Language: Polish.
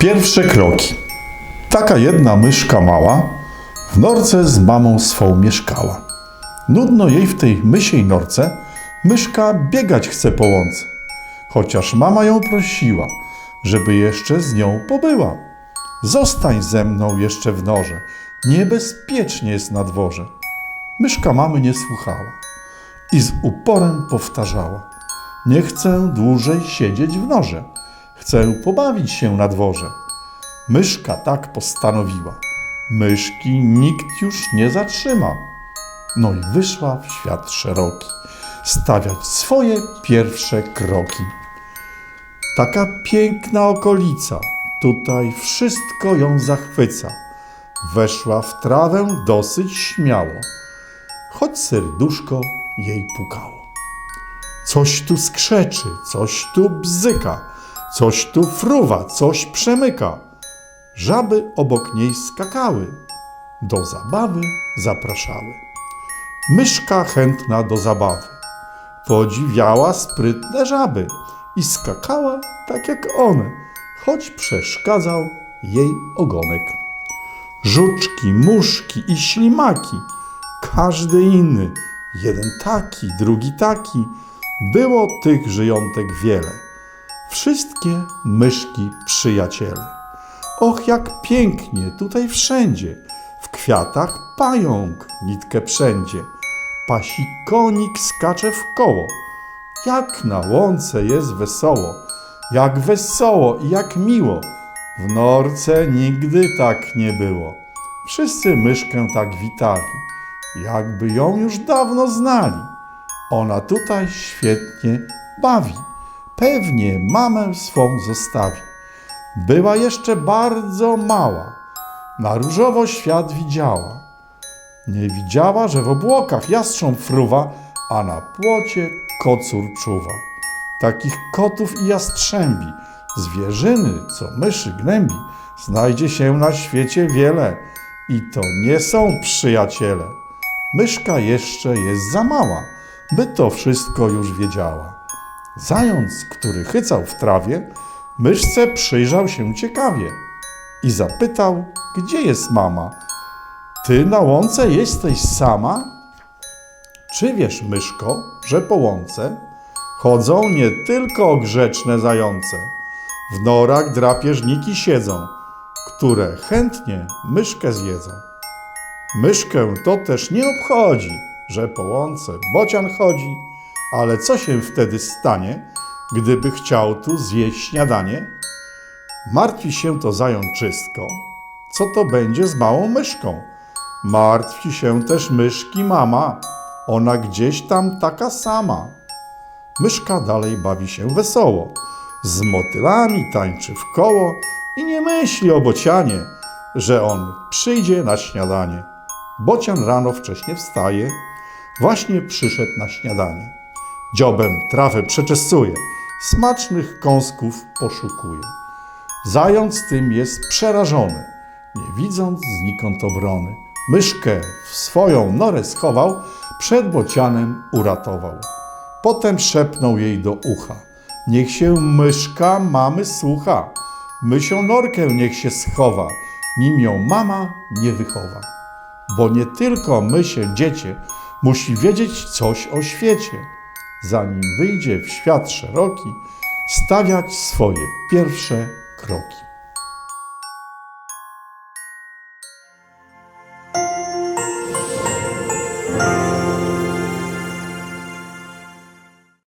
Pierwsze kroki. Taka jedna myszka mała w norce z mamą swą mieszkała. Nudno jej w tej mysiej norce, myszka biegać chce po łące. Chociaż mama ją prosiła, żeby jeszcze z nią pobyła. Zostań ze mną jeszcze w norze, niebezpiecznie jest na dworze. Myszka mamy nie słuchała i z uporem powtarzała. Nie chcę dłużej siedzieć w norze, chcę pobawić się na dworze. Myszka tak postanowiła. Myszki nikt już nie zatrzyma. No i wyszła w świat szeroki, stawiać swoje pierwsze kroki. Taka piękna okolica, tutaj wszystko ją zachwyca. Weszła w trawę dosyć śmiało, choć serduszko jej pukało. Coś tu skrzeczy, coś tu bzyka, coś tu fruwa, coś przemyka. Żaby obok niej skakały, do zabawy zapraszały. Myszka chętna do zabawy, podziwiała sprytne żaby i skakała tak jak one, choć przeszkadzał jej ogonek. Żuczki, muszki i ślimaki, każdy inny, jeden taki, drugi taki, było tych żyjątek wiele. Wszystkie myszki przyjaciele. Och, jak pięknie tutaj wszędzie, w kwiatach pająk nitkę wszędzie, pasi konik skacze w koło. Jak na łące jest wesoło, jak wesoło i jak miło. W norce nigdy tak nie było. Wszyscy myszkę tak witali, jakby ją już dawno znali. Ona tutaj świetnie bawi, pewnie mamę swą zostawi. Była jeszcze bardzo mała, na różowo świat widziała. Nie widziała, że w obłokach jastrząb fruwa, a na płocie kocur czuwa. Takich kotów i jastrzębi, zwierzyny, co myszy gnębi, znajdzie się na świecie wiele i to nie są przyjaciele. Myszka jeszcze jest za mała, by to wszystko już wiedziała. Zając, który chycał w trawie, myszce przyjrzał się ciekawie i zapytał, gdzie jest mama? Ty na łące jesteś sama? Czy wiesz, myszko, że po łące chodzą nie tylko grzeczne zające? W norach drapieżniki siedzą, które chętnie myszkę zjedzą. Myszkę to też nie obchodzi, że po łące bocian chodzi, ale co się wtedy stanie, gdyby chciał tu zjeść śniadanie? Martwi się to zajączystko, co to będzie z małą myszką. Martwi się też myszki mama, ona gdzieś tam taka sama. Myszka dalej bawi się wesoło, z motylami tańczy w koło i nie myśli o bocianie, że on przyjdzie na śniadanie. Bocian rano wcześnie wstaje, właśnie przyszedł na śniadanie. Dziobem trawę przeczesuje, smacznych kąsków poszukuje. Zając tym jest przerażony, nie widząc znikąd obrony. Myszkę w swoją norę schował, przed bocianem uratował. Potem szepnął jej do ucha. Niech się myszka mamy słucha. Mysią norkę niech się schowa, nim ją mama nie wychowa. Bo nie tylko mysie dziecię musi wiedzieć coś o świecie. Zanim wyjdzie w świat szeroki, stawiać swoje pierwsze kroki.